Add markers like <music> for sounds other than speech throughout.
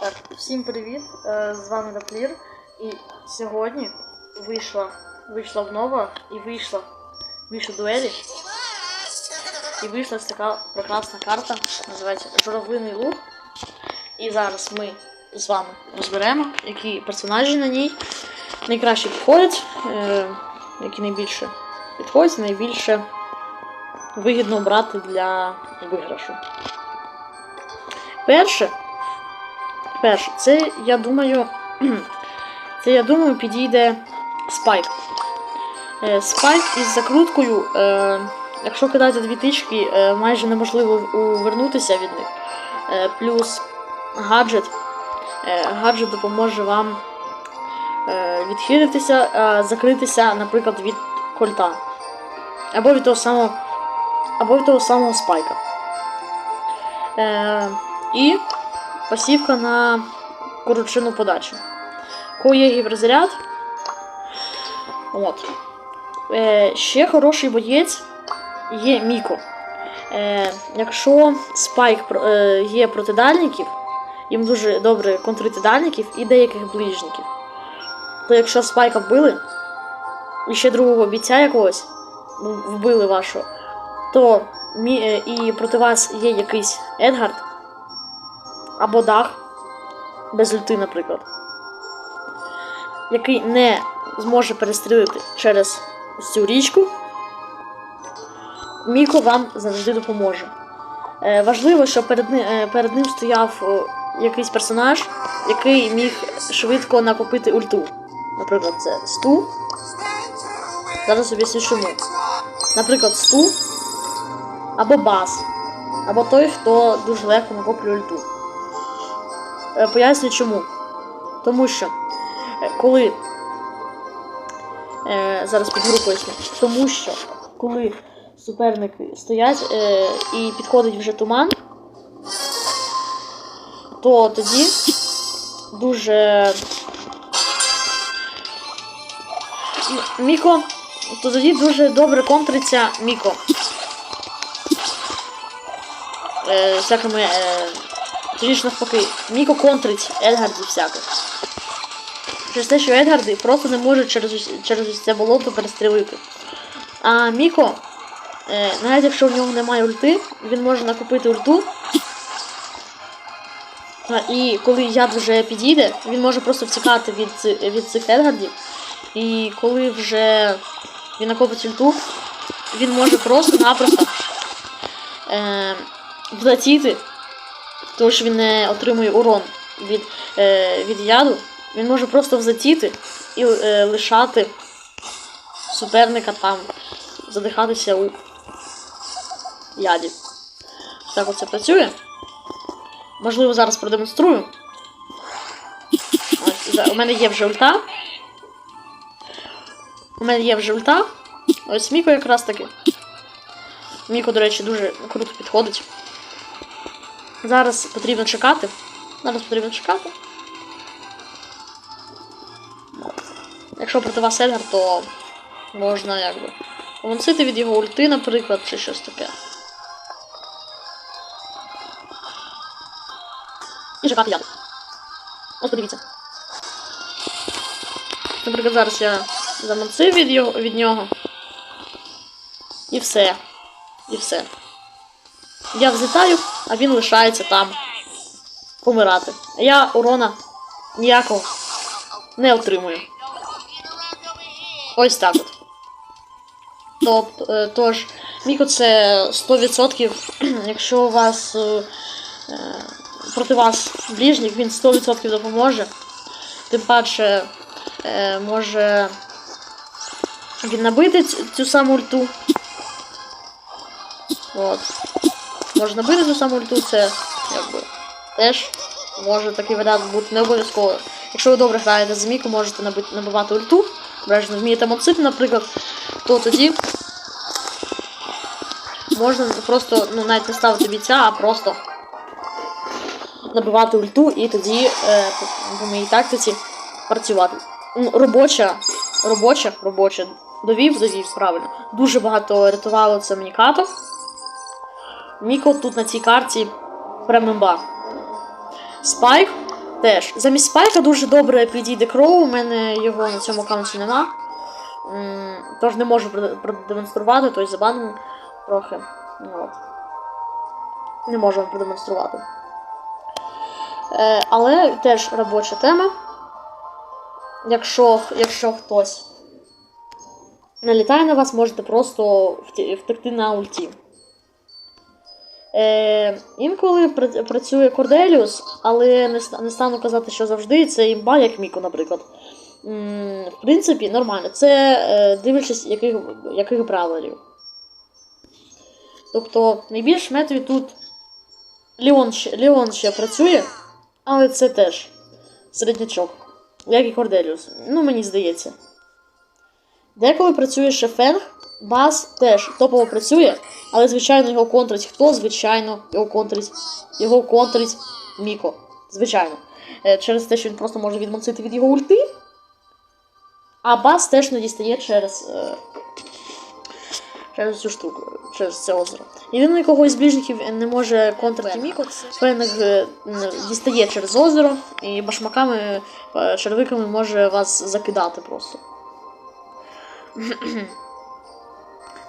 Так, всім привіт! Е, З вами Доплір. І сьогодні вийшла, вийшла нова і вийшла, вийшла дуелі. І вийшла така прекрасна карта, називається Журавлиний луг. І зараз ми з вами розберемо, які персонажі на ній найкраще підходять, е, які найбільше підходять, найбільше вигідно брати для виграшу. Перше, перше, це я думаю, <clears throat> це я думаю підійде спайк. Е, Спайк із закруткою, е, якщо кидати дві тички, е, майже неможливо увернутися від них. Плюс гаджет. Гаджет допоможе вам відхилитися, закритися, наприклад, від кольта. Або від того самого, або від того самого спайка. І пасівка на коротшину подачу. Коли є гіперзаряд. От. Е, ще хороший боєць є Міко. Е, якщо спайк е, є проти дальників, їм дуже добре контрити дальників і деяких ближників. То якщо спайка вбили, і ще другого бійця якогось вбили вашого, то е, і проти вас є якийсь Едгард або дах без ульти, наприклад, який не зможе перестрілити через цю річку, Міко вам завжди допоможе. Е, важливо, щоб перед, ни- е, перед ним стояв е, якийсь персонаж, який міг швидко накопити ульту. Наприклад, це Сту. Зараз об'ясню чому. Наприклад, Сту або Бас. Або той, хто дуже легко накоплює ульту. Е, Поясню чому. Тому що е, коли. Е, зараз поясню. Тому що коли суперники стоять і підходить вже туман, то тоді дуже. Міко. То тоді дуже добре контриться Міко. Всякими. Тоді ж навпаки, Міко контрить Едгардів всяких. Через те, що Едгарди просто не можуть через, через це болото перестрілити. А Міко, е, навіть якщо в нього немає ульти, він може накупити ульту. І коли яд вже підійде, він може просто втікати від, від цих Едгардів. І коли вже він накопить ульту, він може просто-напросто е, влетіти, тому що він не отримує урон від, е, від яду. Він може просто взлетіти і е, лишати суперника там задихатися у яді. Так оце працює. Можливо, зараз продемонструю. Ось, у мене є вже ульта. У мене є вже ульта. Ось Міко якраз таки. Міко, до речі, дуже круто підходить. Зараз потрібно чекати. Зараз потрібно чекати. Якщо проти вас Едгар, то можна якби помансити від його ульти, наприклад, чи щось таке. І чекати яду. Ось подивіться. Наприклад, зараз я замансив від, його, від нього. І все. І все. Я взлітаю, а він лишається там помирати. А я урона ніякого не отримую. Ось так от. Тобто, тож, Міко це 100%, <clears throat> якщо у вас е, е, проти вас ближніх, він 100% допоможе. Тим паче може він набити цю саму ульту. От. Може набити цю саму ульту, це якби теж може такий варіант бути не обов'язково. Якщо ви добре граєте за Міку, можете набивати ульту. Бережно вмієте моцити, наприклад, то тоді можна просто ну, навіть не ставити бійця, а просто набивати ульту і тоді е, по- моїй тактиці працювати. Ну, робоча, робоча, робоча. Довів, довів, правильно. Дуже багато рятувало це мені като. Міко тут на цій карті Прям імба. Спайк теж. Замість спайка дуже добре підійде кроу, у мене його на цьому аккаунті нема. Тож не можу продемонструвати, тобто забанений трохи. Ну, от. Не можу вам продемонструвати. Е, але теж робоча тема. Якщо, якщо хтось налітає на вас, можете просто втекти на ульті. Е, інколи працює Корделіус, але не, стану казати, що завжди це імба, як Міко, наприклад. В принципі, нормально. Це е, дивлячись, яких, яких бравлерів. Тобто, найбільш метові тут Леон ще, ще працює, але це теж середнячок. Як і Корделіус. Ну, мені здається. Деколи працює ще Фенг, Бас теж топово працює, але, звичайно, його контрить хто? Звичайно, його контрить. Його контрить Міко. Звичайно. Е, Через те, що він просто може відмонсити від його ульти. А бас теж не дістає через. е, Через цю штуку, через це озеро. Єдиний кого із ближників не може контрити Міко, Фенг е, дістає через озеро і башмаками, червиками може вас закидати просто.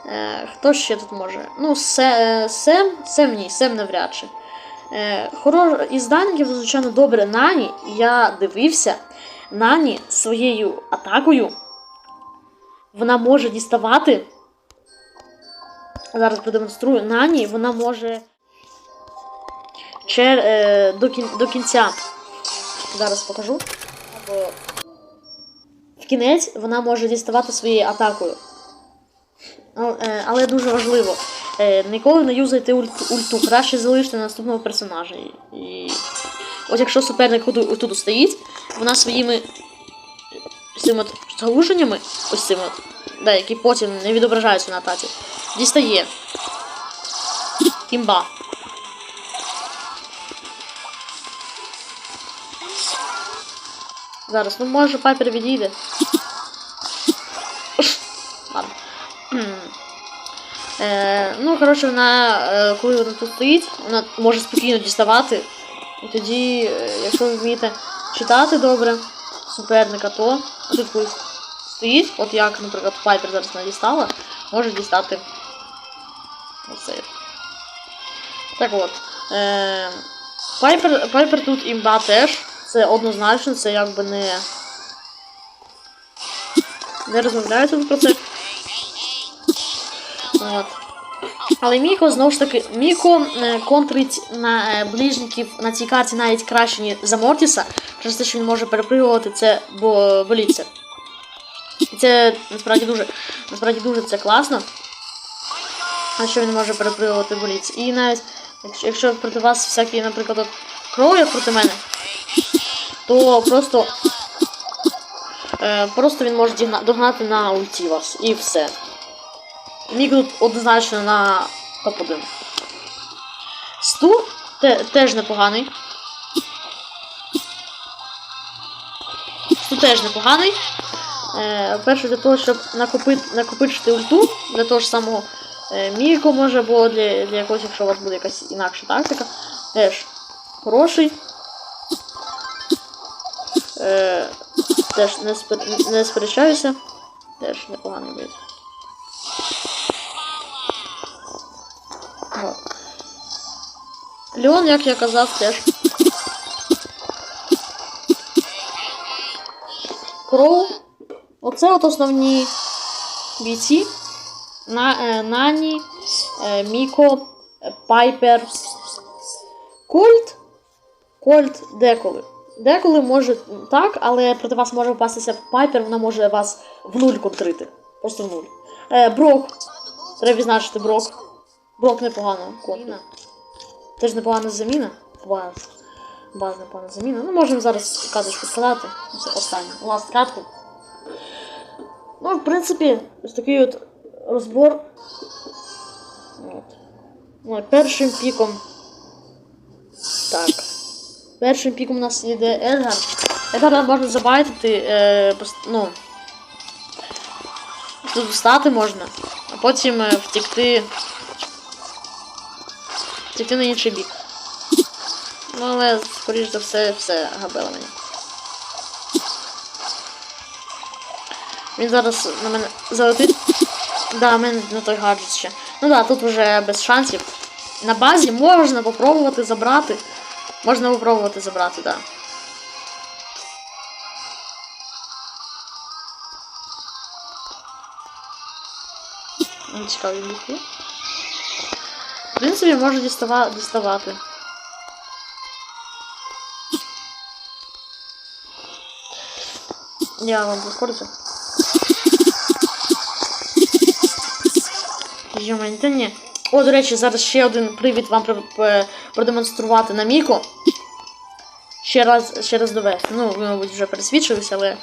Е, Хто ще тут може? Ну, Се- е, Сем, Сем ні, Сем навряд чи. Е, Хорор із данників, звичайно, добре Нані. Я дивився. Нані своєю атакою вона може діставати. Зараз продемонструю. Нані вона може чер, е, до, кін, до кінця. Зараз покажу. Або в кінець вона може діставати своєю атакою. Але, е, дуже важливо. Е, ніколи не юзайте ульту, краще залиште наступного персонажа. І. От якщо суперник тут, стоїть, вона своїми цими от заглушеннями, ось цими, от, да, які потім не відображаються на атаці, дістає. Імба. Зараз, ну може папір відійде. Е, ну, коротше, вона, е, коли вона тут стоїть, вона може спокійно діставати. І тоді, е, якщо ви вмієте читати добре суперника, то тут коли стоїть, от як, наприклад, Пайпер зараз вона дістала, може дістати оце. Так от. Е, Пайпер, Пайпер тут імба теж. Це однозначно, це якби не. Не розмовляється про це. Але Міко, знову ж таки, Міко е, контрить на е, ближників на цій карті навіть краще, ніж за Мортіса, через те, що він може перепригувати це бо боліться. І це насправді дуже, насправді дуже це класно. Що він може перепригувати боліться. І навіть, якщо, проти вас всякі, наприклад, от кров, як проти мене, то просто. Е, просто він може догнати на ульті вас. І все. Мік тут однозначно на топ-1. Сту те, теж непоганий. Сту теж непоганий. Е, перше для того, щоб накопити, накопичити ульту, для того ж самого е, Міко може, або для, для якогось, якщо у вас буде якась інакша тактика. Теж хороший. Е, теж не, спер, не сперечаюся. Теж непоганий буде. Леон, як я казав, теж. Кроу. Оце от основні бійці. На, е, Нані, е, Міко, е, Пайпер. Кольт. Кольт деколи. Деколи може так, але проти вас може попастися Пайпер, вона може вас в нуль контрити. Просто в нуль. Е, Брок. Треба відзначити Брок. Брок непогано. Контрить. Теж непогана заміна. Баз. Баз непогана заміна. Ну, можемо зараз каточку сказати. Це останнє. Ласт катку. Ну, в принципі, ось такий от розбор. От. Ну, першим піком. Так. Першим піком у нас йде Едгар. Едгара можна забайтити, е, ну. Тут встати можна, а потім е, втекти. Втекти на інший бік. Ну, але, скоріш за все, все габела мені. Він зараз на мене залетить. Да, мене не той гаджет ще. Ну да, тут вже без шансів. На базі можна попробувати забрати. Можна попробувати забрати, да. Ну, Цікаві бухи. Принципі, можу дістава... діставати. Я вам підходжу. Йомань, та ні. О, до речі, зараз ще один привід вам продемонструвати на Міку. Ще раз, ще раз довести. Ну, ви, мабуть, вже пересвідчилися, але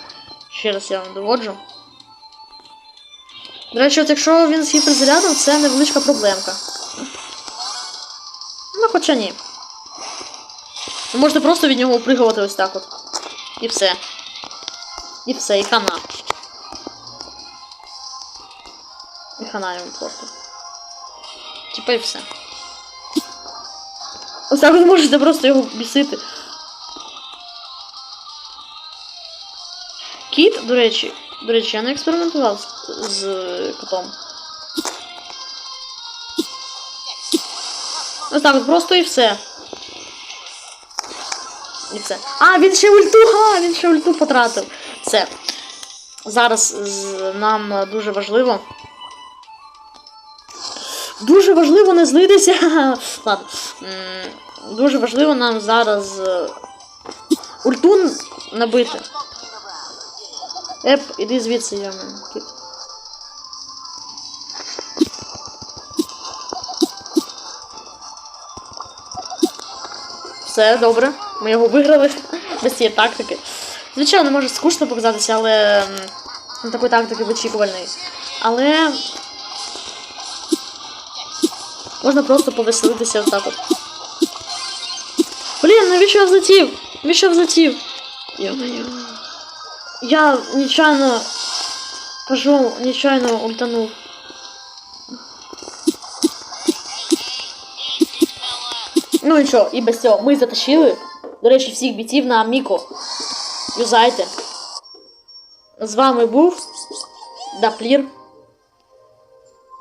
ще раз я вам доводжу. До речі, от якщо він з гіперзарядом, це невеличка проблемка. Ну, хоча ні. Можете просто від нього upригувати ось так от. І все. І все, і хана. І хана йому просто. Типа і все. Ось так ви можете просто його бісити. Кіт, до речі, до речі, я не експериментував з, з котом. Ось так просто і все. І все. А, він ще ульту! А, він ще ульту потратив. Все. Зараз нам дуже важливо. Дуже важливо не злитися. <laughs> Ладно. Дуже важливо нам зараз е, ульту набити. Еп, іди звідси, я кіт. Все, добре. Ми його виграли без цієї тактики. Звичайно, може скучно показатися, але ну, такої тактики вичікувальної. Але можна просто повеселитися отак от. Блін, навіщо я взлетів? Навіщо я взлетів? Йо-моє. Я нечайно кажу, нечайно ультанув. Ну і що, і без цього ми затащили. До речі, всіх бійців на Міко. Юзайте. З вами був Даплір.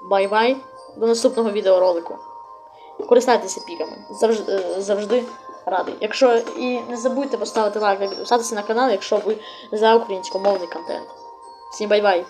Бай-бай. До наступного відеоролику. Користайтеся піками. Завжди, е, завжди радий. Якщо і не забудьте поставити лайк та підписатися на канал, якщо ви за українськомовний контент. Всім бай-бай!